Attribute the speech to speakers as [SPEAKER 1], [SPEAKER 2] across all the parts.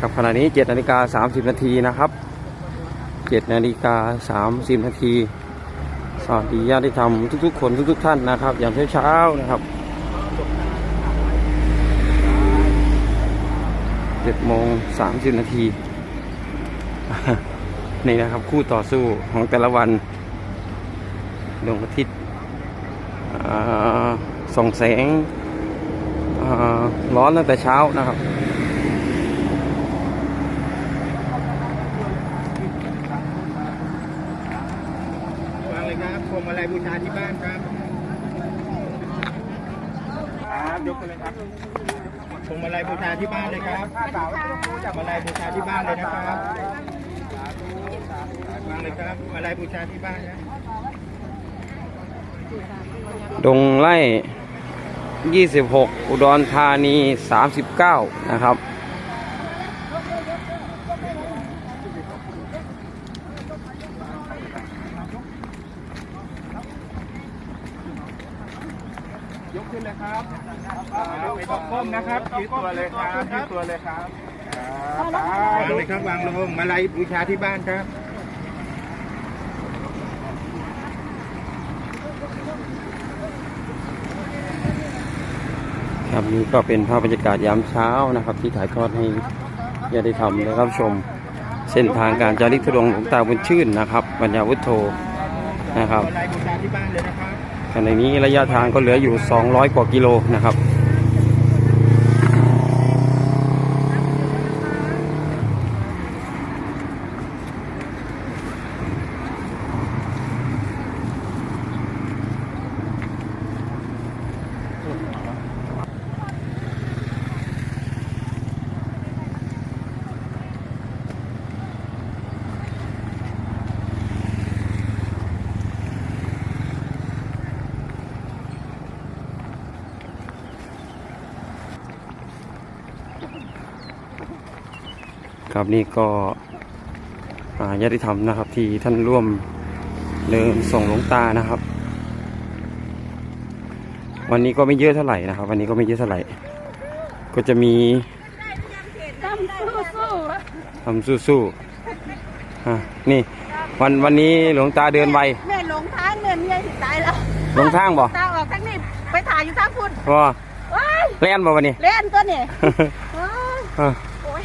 [SPEAKER 1] กับขณะนี้7นาฬิกา30 นาทีนะครับ7นาฬิกา30 นาทีสวัสดีญาติธรรมทุกๆ คนทุก ๆ ท่านนะครับอย่างเช้าๆนะครับ7โมง30 นาทีนี่นะครับคู่ต่อสู้ของแต่ละวันดวงอาทิตย์ส่องแสงร้อนตั้งแต่เช้านะครับ
[SPEAKER 2] วางเลยครับพวง มาลัยบูชาที่บ้านครับครับยกไปเลยครับพวงมาลัยบูชาที่บ้านเลยครับมาลัยบูชาที่บ้านเลยนะครับวางเลยครับมาลัยบูชาที่บ้านนะ
[SPEAKER 1] ดงไล่ 26 อุดรธานี 39 นะครับ
[SPEAKER 2] ขึ้นเลยครับไม่ต้องก้มนะครับยืดตัวเลยครับยืดตัวเลยครับวางเลยครับวางลงมาลัยบูชาที่บ้านครับ
[SPEAKER 1] ครับนี่ก็เป็นภาพบรรยากาศยามเช้านะครับ ที่ถ่ายทอดให้ญาติธรรมได้รับชม เส้นทางการจาริกทุดงหลวงตาบุญชื่นนะครับปัญญาวุฒโธนะครับ ขณะนี้ระยะทางก็เหลืออยู่ 200 กว่ากิโลนะครับ ครับนี่ก็อ่าญาติธรรมนะครับ ที่ท่านร่วมเดินส่งหลวงตานะครับ วันนี้ก็ไม่เยอะเท่าไหร่นะครับ วันนี้ก็ไม่เยอะเท่าไหร่ ก็จะมี
[SPEAKER 3] ทำสู้
[SPEAKER 1] ทำสู้ๆอะนี่วันวันนี้หลวงตาเดินไว
[SPEAKER 3] แม่หลงทางเนี่ยเมียสิตายแล้ว
[SPEAKER 1] หลงทางบ่
[SPEAKER 3] ตาออกทางนี้ไปถ่ายอยู่ทางพุ่น
[SPEAKER 1] ว่า
[SPEAKER 3] ว้าย
[SPEAKER 1] แล่นบ่วันนี้
[SPEAKER 3] เล่นตัวนี่ว้าย
[SPEAKER 1] อะ
[SPEAKER 3] โอ้ย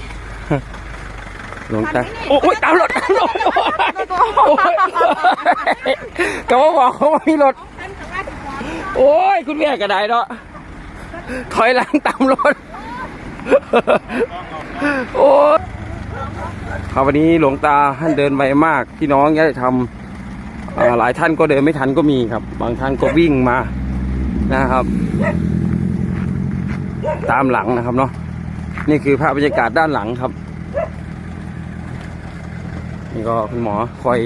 [SPEAKER 1] หลวงตา
[SPEAKER 3] ทันไหมนี่
[SPEAKER 1] โอ้ยตามรถตามรถโอ้ยก็ว่าบอกเขาว่ามีรถ
[SPEAKER 3] ท่านกับว่าถึงขอ
[SPEAKER 1] โอ้ย คุณแม่ก็ได้เนาะถอยหลังตามรถ โอ้ยครับวันนี้หลวงตาท่านเดินไวมากพี่น้องญาติธรรมอ่าหลายท่านก็เดินไม่ทันก็มีครับ บางท่านก็วิ่งมานะครับ ตามหลังนะครับเนาะนี่คือภาพบรรยากาศด้านหลังครับ นี่ก็คุณหมอคอย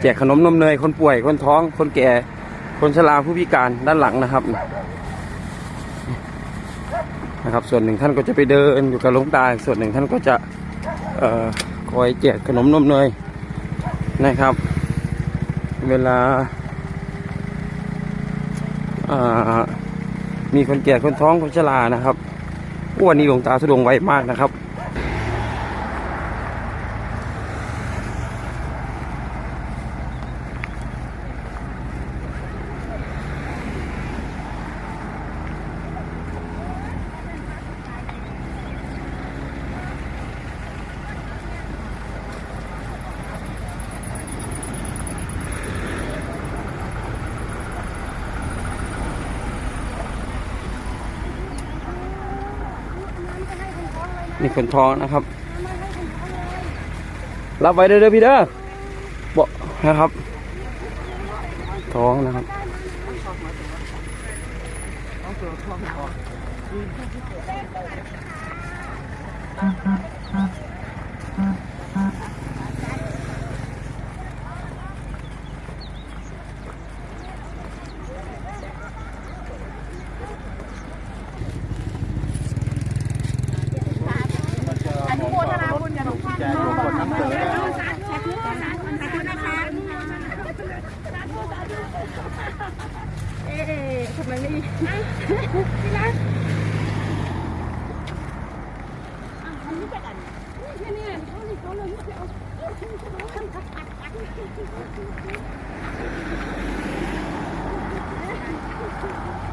[SPEAKER 1] แจกขนมนมเนยคนป่วยคนท้อง คนแก่ คนชราผู้พิการด้านหลังนะครับนะครับ ส่วนหนึ่งท่านก็จะไปเดินอยู่กับหลวงตาส่วนหนึ่งท่านก็จะออคอยแจกขนมนมเนยนะครับ เวลาอมีคนแก่คนท้องคนชรานะครับอ้วนนี้หลวงตาทุดงไวมากนะครับ นี่คนท้องนะครับ รับไว้เด้อเด้อพี่เด้อบอกนะครับ ท้องนะครับ
[SPEAKER 3] อ Thank you.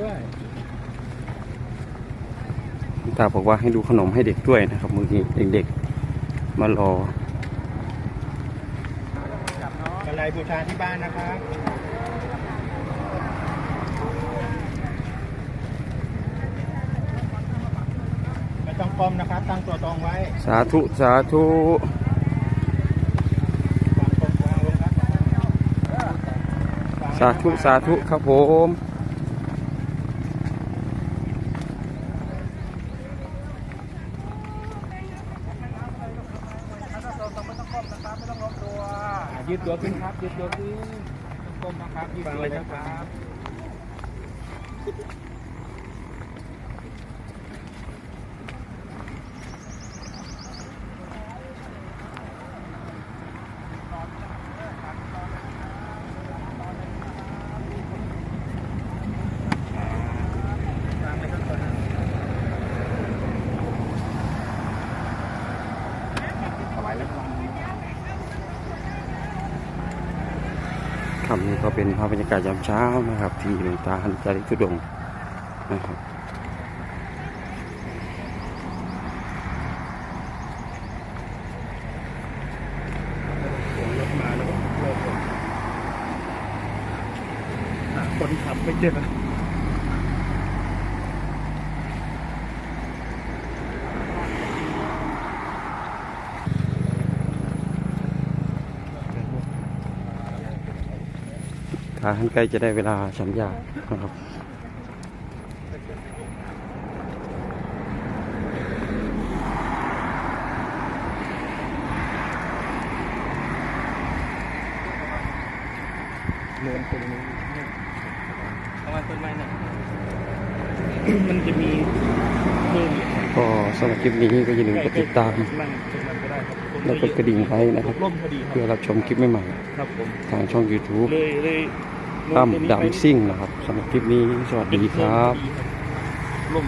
[SPEAKER 2] ด้วย
[SPEAKER 1] คุณตาบอกว่าให้ดูขนมให้เด็กด้วยนะครับเมื่อกี้เด็กๆ มารอ
[SPEAKER 2] มาลัยบูชาที่บ้านนะครับไม่ต้องก้มนะครับ ตั้งตัวตรงไว้
[SPEAKER 1] สาธุ สาธุ
[SPEAKER 2] วางตรงวางลงครับ
[SPEAKER 1] สาธุ สาธุ ครับผม
[SPEAKER 2] อ่ายืด ตัวขึ้นครับหยืดตัวขึ้นก้มนะครับยืดตัวเลยนะครับ
[SPEAKER 1] ครับนี่ก็เป็นภาพบรรยากาศยามเช้านะครับ ที่หลวงตาหันจาริกทุดงนะครับ
[SPEAKER 2] รถมาแล้วรถคนขับไม่เจอ
[SPEAKER 1] นะาท่านใกล้จะได้เวลาฉันยานะครับ
[SPEAKER 2] เนินตรงนี้
[SPEAKER 1] ประมาณต้นไม้น่ะ
[SPEAKER 2] มันจะมีเพิ่มก็
[SPEAKER 1] สำหรับคลิปนี้ก็อย่าลืมกดติดตามแล้วก็กระดิ่งไว้นะครับ
[SPEAKER 2] ร่มพอดี
[SPEAKER 1] เพื่อ
[SPEAKER 2] รับ
[SPEAKER 1] ชมคลิปให
[SPEAKER 2] ม่
[SPEAKER 1] ๆทางช่อง YouTube
[SPEAKER 2] เลยเลย
[SPEAKER 1] ตั้มดัมซิ่งนะครับสำหรับคลิปนี้สวัสดีครับ
[SPEAKER 2] ร่ม